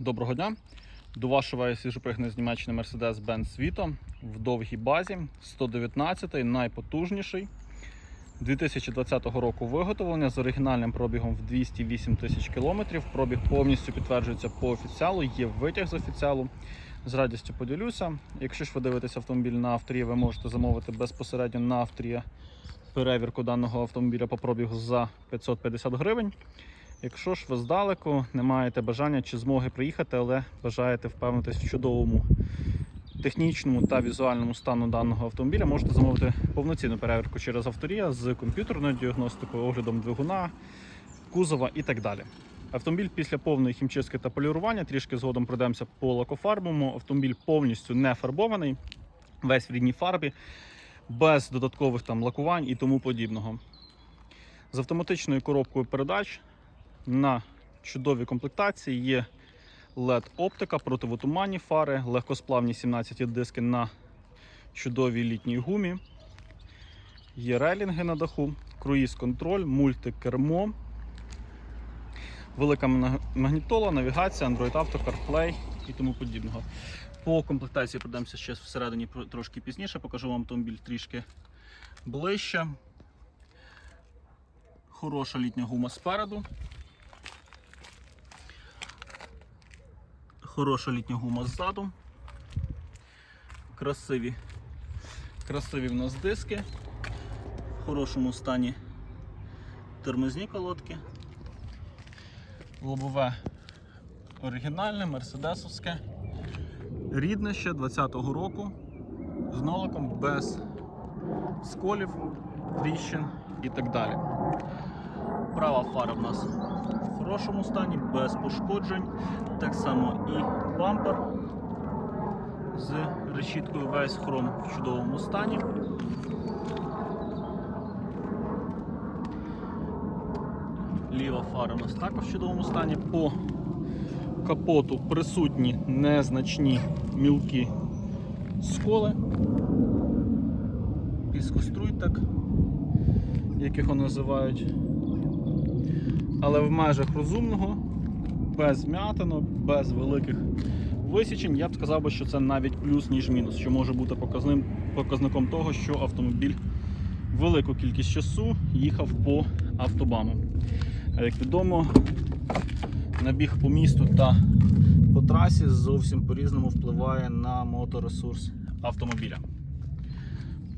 Доброго дня. До вашого свіжопригнаний з Німеччини Mercedes-Benz Vito в довгій базі 119-й, найпотужніший 2020 року виготовлення з оригінальним пробігом в 208 тисяч кілометрів. Пробіг повністю підтверджується по офіціалу, є витяг з офіціалу. З радістю поділюся. Якщо ж ви дивитесь автомобіль на авторі, ви можете замовити безпосередньо на авторі перевірку даного автомобіля по пробігу за 550 гривень. Якщо ж ви здалеку не маєте бажання чи змоги приїхати, але бажаєте впевнитись в чудовому технічному та візуальному стану даного автомобіля, можете замовити повноцінну перевірку через авторія з комп'ютерною діагностикою, оглядом двигуна, кузова і так далі. Автомобіль після повної хімчистки та полірування, трішки згодом пройдемося по лакофарбовому. Автомобіль повністю не фарбований, весь в рідній фарбі, без додаткових там лакувань і тому подібного. З автоматичною коробкою передач на чудовій комплектації є LED-оптика, противотуманні фари, легкосплавні 17 диски на чудовій літній гумі. Є релінги на даху, круїз-контроль, мультикермо, велика магнітола, навігація, Android Auto, CarPlay і тому подібного. По комплектації пройдемося ще всередині трошки пізніше, покажу вам автомобіль трішки ближче. Хороша літня гума спереду. Хороша літня гума ззаду. Красиві, красиві в нас диски. В хорошому стані тормозні колодки. Лобове оригінальне, мерседесовське. Рідне ще 20-го року. З ноликом без сколів, тріщин і так далі. Права фара в нас хорошому стані, без пошкоджень. Так само і бампер з решіткою весь хром в чудовому стані. Ліва фара у нас також в чудовому стані. По капоту присутні незначні мілкі сколи. Піскоструй так, як його називають. Але в межах розумного, без м'ятинок, без великих висічень, я б сказав, що це навіть плюс, ніж мінус, що може бути показним, показником того, що автомобіль велику кількість часу їхав по автобану. Як відомо, набіг по місту та по трасі зовсім по-різному впливає на моторесурс автомобіля.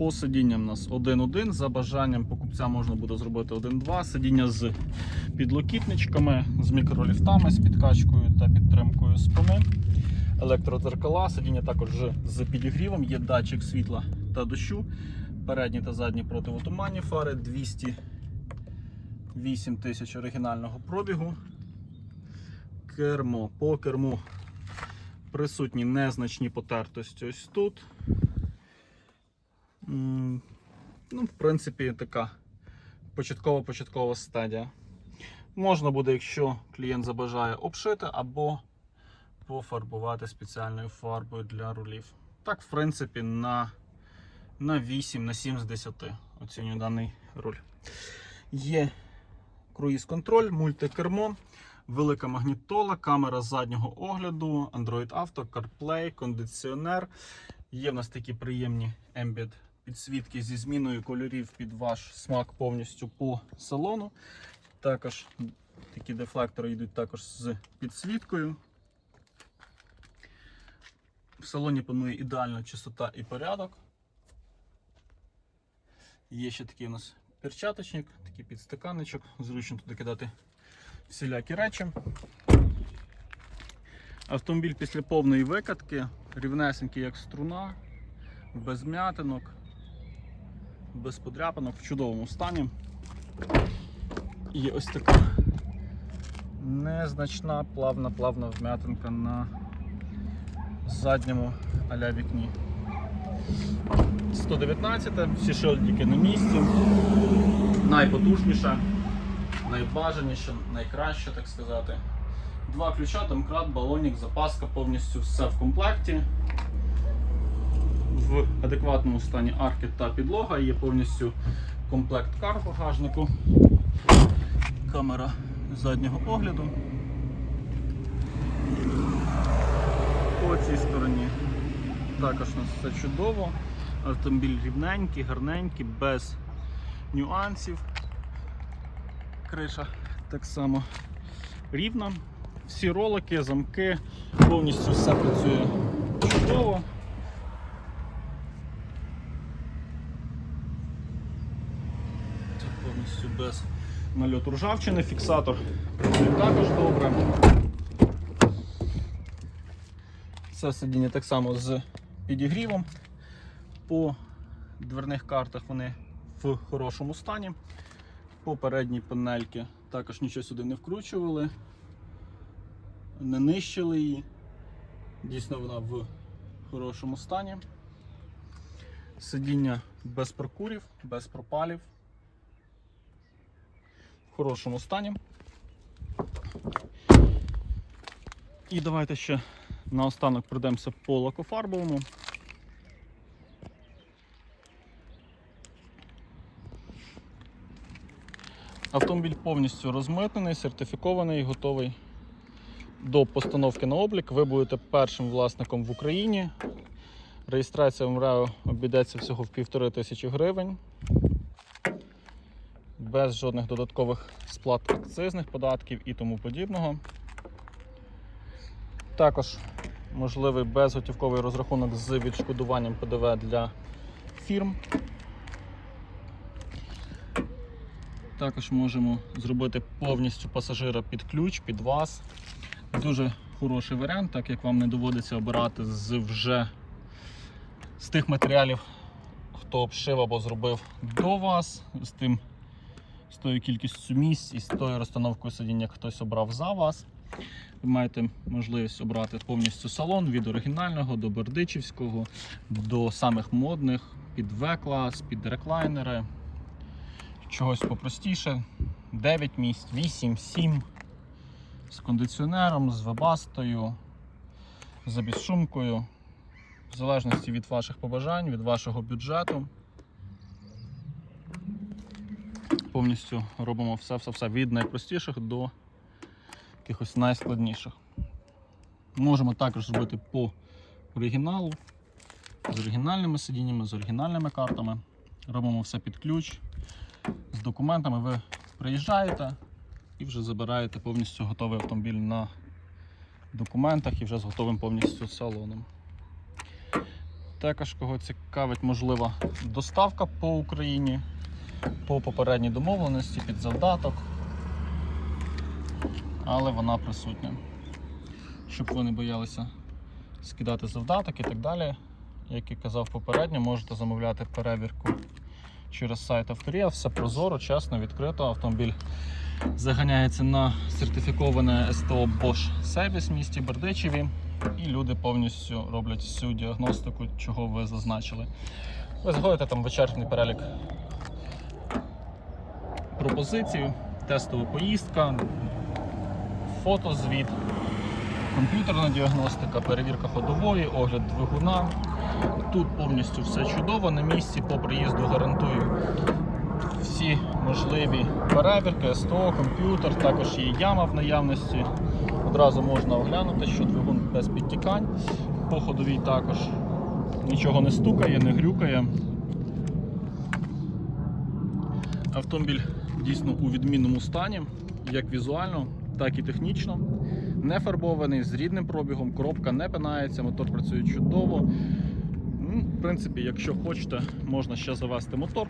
По сидінням у нас 1.1, за бажанням покупця можна буде зробити 1.2, сидіння з підлокітничками, з мікроліфтами, з підкачкою та підтримкою спини. Електродзеркала, сидіння також з підігрівом, є датчик світла та дощу, передні та задні противотуманні фари, 208 тисяч оригінального пробігу. Кермо. По керму присутні незначні потертості ось тут. Ну, в принципі, така початкова-початкова стадія. Можна буде, якщо клієнт забажає, обшити або пофарбувати спеціальною фарбою для рулів. Так, в принципі, на, на 8, на 7 з 10 оцінюю даний руль. Є круїз-контроль, мультикермо, велика магнітола, камера заднього огляду, Android Auto, CarPlay, кондиціонер. Є в нас такі приємні Ambient підсвітки зі зміною кольорів під ваш смак повністю по салону. Також такі дефлектори йдуть також з підсвіткою. В салоні панує ідеальна чистота і порядок. Є ще такий у нас перчаточник, такий підстаканничок, зручно туди кидати всілякі речі. Автомобіль після повної викатки, рівнесенький як струна, без м'ятинок, без подряпинок, в чудовому стані. І ось така незначна плавна плавна вм'ятинка на задньому аля вікні. 119, всі шильдики на місці. Найпотужніша, найбажаніша, найкраща, так сказати. Два ключа, домкрат, балонік, запаска, повністю все в комплекті. В адекватному стані арки та підлога. Є повністю комплект кар в багажнику. Камера заднього огляду. По цій стороні також у нас все чудово. Автомобіль рівненький, гарненький, без нюансів. Криша так само рівна. Всі ролики, замки, повністю все працює чудово. Тут повністю без нальоту ржавчини, фіксатор також добре. Це сидіння так само з підігрівом. По дверних картах вони в хорошому стані. По передній панельки також нічого сюди не вкручували, не нищили її. Дійсно вона в хорошому стані. Сидіння без прокурів, без пропалів. Хорошому стані. І давайте ще наостанок пройдемося по лакофарбовому. Автомобіль повністю розмитнений, сертифікований, готовий до постановки на облік. Ви будете першим власником в Україні. Реєстрація в МРЕО обійдеться всього в півтори тисячі гривень. Без жодних додаткових сплат акцизних податків і тому подібного. Також можливий безготівковий розрахунок з відшкодуванням ПДВ для фірм. Також можемо зробити повністю пасажира під ключ, під вас. Дуже хороший варіант, так як вам не доводиться обирати з вже з тих матеріалів, хто обшив або зробив до вас, з тим, з тою кількістю місць і з тою розстановкою сидіння, хтось обрав за вас. Ви маєте можливість обрати повністю салон від оригінального до бердичівського, до самих модних, під В-клас, під реклайнери. Чогось попростіше. 9 місць, 8, 7 з кондиціонером, з вебастою, з безшумкою. В залежності від ваших побажань, від вашого бюджету. Повністю робимо все-все-все від найпростіших до якихось найскладніших. Можемо також зробити по оригіналу, з оригінальними сидіннями, з оригінальними картами. Робимо все під ключ. З документами ви приїжджаєте і вже забираєте повністю готовий автомобіль на документах і вже з готовим повністю салоном. Також кого цікавить можлива доставка по Україні, по попередній домовленості під завдаток але вона присутня. Щоб ви не боялися скидати завдаток і так далі. Як я казав попередньо, можете замовляти перевірку через сайт авторія. Все прозоро, чесно, відкрито. Автомобіль заганяється на сертифіковане СТО Bosch сервіс в місті Бердичеві. І люди повністю роблять всю діагностику, чого ви зазначили. Ви заходите там вичерпний перелік пропозицій, тестова поїздка, фотозвіт, комп'ютерна діагностика, перевірка ходової, огляд двигуна. Тут повністю все чудово. На місці по приїзду гарантую всі можливі перевірки, СТО, комп'ютер, також є яма в наявності. Одразу можна оглянути, що двигун без підтікань. По ходовій також нічого не стукає, не грюкає. Автомобіль дійсно у відмінному стані, як візуально, так і технічно. Не фарбований, з рідним пробігом, коробка не пинається, мотор працює чудово. Ну, В принципі, якщо хочете, можна ще завести мотор.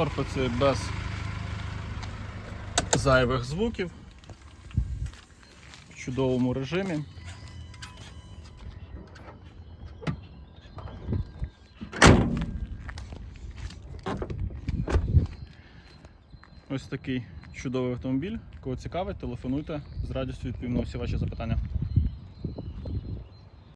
Мотор без зайвих звуків в чудовому режимі. Ось такий чудовий автомобіль. Кого цікавить, телефонуйте з радістю відповім на всі ваші запитання.